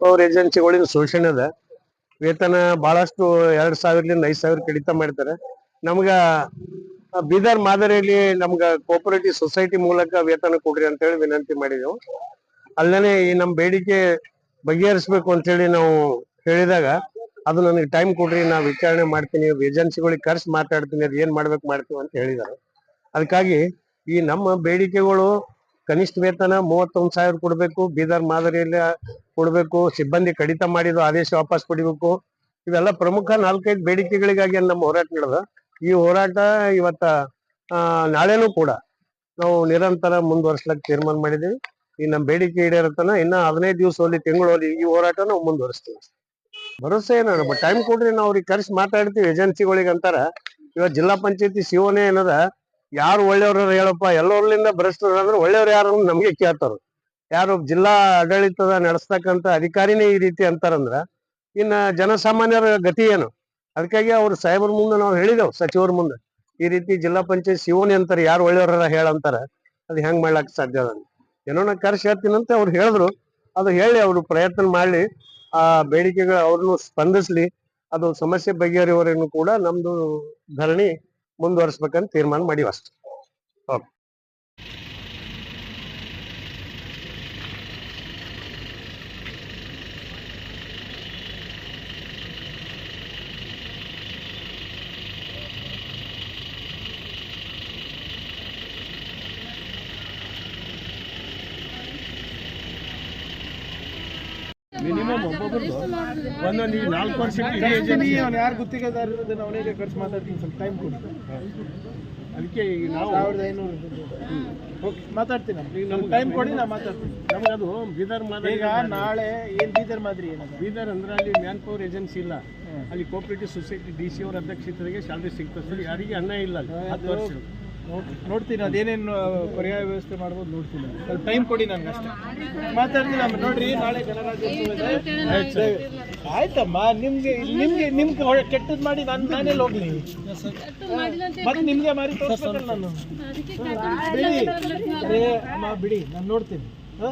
Power ಏಜೆನ್ಸಿಗಳಿಂದ ಅದ ವೇತನ ಬಹಳಷ್ಟು ಎರಡ್ ಸಾವಿರದಿಂದ ಐದ್ ಸಾವಿರ ಕಡಿತ ಮಾಡ್ತಾರೆ. ನಮ್ಗ ಬೀದರ್ ಮಾದರಿಯಲ್ಲಿ ನಮ್ಗ ಕೋಪರೇಟಿವ್ ಸೊಸೈಟಿ ಮೂಲಕ ವೇತನ ಕೊಡ್ರಿ ಅಂತ ಹೇಳಿ ವಿನಂತಿ ಮಾಡಿದೆವು. ಅಲ್ಲೇ ಈ ನಮ್ ಬೇಡಿಕೆ ಬಗೆಹರಿಸ್ಬೇಕು ಅಂತ ಹೇಳಿ ನಾವು ಹೇಳಿದಾಗ ಅದು ನನಗೆ ಟೈಮ್ ಕೊಡ್ರಿ, ನಾವು ವಿಚಾರಣೆ ಮಾಡ್ತೀನಿ ಏಜೆನ್ಸಿಗಳಿಗೆ ಕರ್ಸಿ ಮಾತಾಡ್ತೀನಿ ಅದ್ ಏನ್ ಮಾಡ್ಬೇಕು ಮಾಡ್ತೀವಿ ಅಂತ ಹೇಳಿದಾರೆ. ಅದಕ್ಕಾಗಿ ಈ ನಮ್ಮ ಬೇಡಿಕೆಗಳು ಕನಿಷ್ಠ ವೇತನ ಮೂವತ್ತೊಂದು ಸಾವಿರ ಕೊಡಬೇಕು, ಬೀದರ್ ಮಾದರಿಯಲ್ಲಿ ಕೊಡಬೇಕು, ಸಿಬ್ಬಂದಿ ಕಡಿತ ಮಾಡಿದ ಆದೇಶ ವಾಪಸ್ ಪಡಿಬೇಕು ಇವೆಲ್ಲ ಪ್ರಮುಖ ನಾಲ್ಕೈದು ಬೇಡಿಕೆಗಳಿಗಾಗಿ ನಮ್ಮ ಹೋರಾಟ ನಡೆದ. ಈ ಹೋರಾಟ ಇವತ್ತ ನಾಳೆನೂ ಕೂಡ ನಾವು ನಿರಂತರ ಮುಂದುವರ್ಸ್ಲಕ್ ತೀರ್ಮಾನ ಮಾಡಿದೀವಿ ಈ ನಮ್ಮ ಬೇಡಿಕೆ ಈಡೇರತನ ಇನ್ನ ಹದಿನೈದು ದಿವಸ ಹೋಲಿ, ತಿಂಗಳು ಹೋಲಿ ಈ ಹೋರಾಟ ನಾವು ಮುಂದುವರಿಸ್ತೀವಿ ಭರೋಸೆ ಏನ ಟೈಮ್ ಕೊಡ್ರಿ, ನಾವು ಅವ್ರಿಗೆ ಕರ್ಸಿ ಮಾತಾಡ್ತೀವಿ, ಏಜೆನ್ಸಿಗಳಿಗೆ ಅಂತಾರ. ಜಿಲ್ಲಾ ಪಂಚಾಯತಿ ಸಿಒನೇ ಏನದ ಯಾರು ಒಳ್ಳೆಯವ್ರ ಹೇಳಪ್ಪ? ಎಲ್ಲೋರ್ಲಿಂದ ಭ್ರಷ್ಟರು ಅಂದ್ರೆ ಒಳ್ಳೆಯವ್ರು ಯಾರು ನಮ್ಗೆ ಕೇಳ್ತಾರ. ಯಾರು ಜಿಲ್ಲಾ ಆಡಳಿತದ ನಡೆಸ್ತಕ್ಕಂತ ಅಧಿಕಾರಿನೇ ಈ ರೀತಿ ಅಂತಾರಂದ್ರ, ಇನ್ನ ಜನಸಾಮಾನ್ಯರ ಗತಿ ಏನು? ಅದಕ್ಕಾಗಿ ಅವ್ರ ಸಾಹೇಬ್ರ ಮುಂದೆ ನಾವು ಹೇಳಿದೆವು, ಸಚಿವರ ಮುಂದೆ. ಈ ರೀತಿ ಜಿಲ್ಲಾ ಪಂಚಾಯತ್ ಸಿಒನಿ ಅಂತಾರೆ, ಯಾರು ಒಳ್ಳೆಯವ್ರ ಹೇಳಂತಾರ ಅದು ಹೆಂಗ್ ಮಾಡ್ಲಾಕ್ ಸಾಧ್ಯ ಅದ ಏನೋ ನಾ ಕರ್ಸಿ ಹೇಳ್ತೀನಂತ ಅವ್ರು ಹೇಳಿದ್ರು. ಅದು ಹೇಳಿ ಅವ್ರು ಪ್ರಯತ್ನ ಮಾಡ್ಲಿ, ಆ ಬೇಡಿಕೆಗಳು ಅವ್ರನ್ನು ಸ್ಪಂದಿಸ್ಲಿ, ಅದು ಸಮಸ್ಯೆ ಬಗೆಹರಿವರೆಗೂ ಕೂಡ ನಮ್ದು ಧರಣಿ ಮುಂದುವರಿಸ್ಬೇಕಂತ ತೀರ್ಮಾನ ಮಾಡಿವಷ್ಟು. ಅಷ್ಟೇ ಮಿನಿಮಮ್ ಒಬ್ಬೊಬ್ರದ್ದು ಒಂದೊಂದು ಈ ನಾಲ್ಕು ಪರ್ಸೆಂಟ್ ಯಾರು ಗುತ್ತಿಗೆದಾರ ಇರೋದನ್ನ ಅವನಿಗೆ ಖರ್ಚು ಮಾತಾಡ್ತೀನಿ ಸ್ವಲ್ಪ ಟೈಮ್ ಕೊಡಿ. ಅದಕ್ಕೆ ಈಗ ನಾವು ಸಾವಿರದ ಐನೂರು. ಓಕೆ ಮಾತಾಡ್ತೀನಿ ನಮ್ಗೆ ಟೈಮ್ ಕೊಡಿ ನಾ ಮಾತಾಡ್ತೀನಿ. ಅದು ಬೀದರ್ ಮಾದರಿ ಈಗ ನಾಳೆ ಏನ್ ಬೀದರ್ ಮಾದರಿ ಏನದ? ಬೀದರ್ ಅಂದ್ರೆ ಅಲ್ಲಿ ಮ್ಯಾನ್ ಪವರ್ ಏಜೆನ್ಸಿ ಇಲ್ಲ. ಅಲ್ಲಿ ಕೋಪರೇಟಿವ್ ಸೊಸೈಟಿ ಡಿ ಸಿ ಅವರ ಅಧ್ಯಕ್ಷತೆಗೆ ಸ್ಯಾಲ್ರಿ ಸಿಗ್ತದೆ. ಸರ್ ಯಾರಿಗೆ ಅನ್ನ ಇಲ್ಲ ಅಲ್ಲಿ. ಹತ್ತು ವರ್ಷ. ನೋಡ್ತೀನಿ. ಅದೇನೇನು ಪರ್ಯಾಯ ವ್ಯವಸ್ಥೆ ಮಾಡ್ಬೋದು ನೋಡ್ತೀನಿ. ಸ್ವಲ್ಪ ಟೈಮ್ ಕೊಡಿ ನನ್ಗೆ ಅಷ್ಟೇ. ಮಾತಾಡ್ತೀನಿ ಆಮೇಲೆ ನೋಡ್ರಿ ನಾಳೆ ಗಣರಾಜ್ಯೋತ್ಸವ. ಆಯ್ತಮ್ಮ ನಿಮ್ಗೆ ನಿಮ್ಗೆ ನಿಮ್ಗೆ ಹೊಳೆ- ಕೆಟ್ಟದ್ ಮಾಡಿ ನಾನು ನಾನೇ ಹೋಗ್ಲಿ. ಮತ್ತೆ ನಿಮ್ಗೆ ಮಾರಿ ತೋರಿಸ್ಬೇಕಲ್ಲ ನಾನು. ಬಿಡಿ. ಅಮ್ಮ ಬಿಡಿ. ನಾನು ನೋಡ್ತೀನಿ. ಹಾ?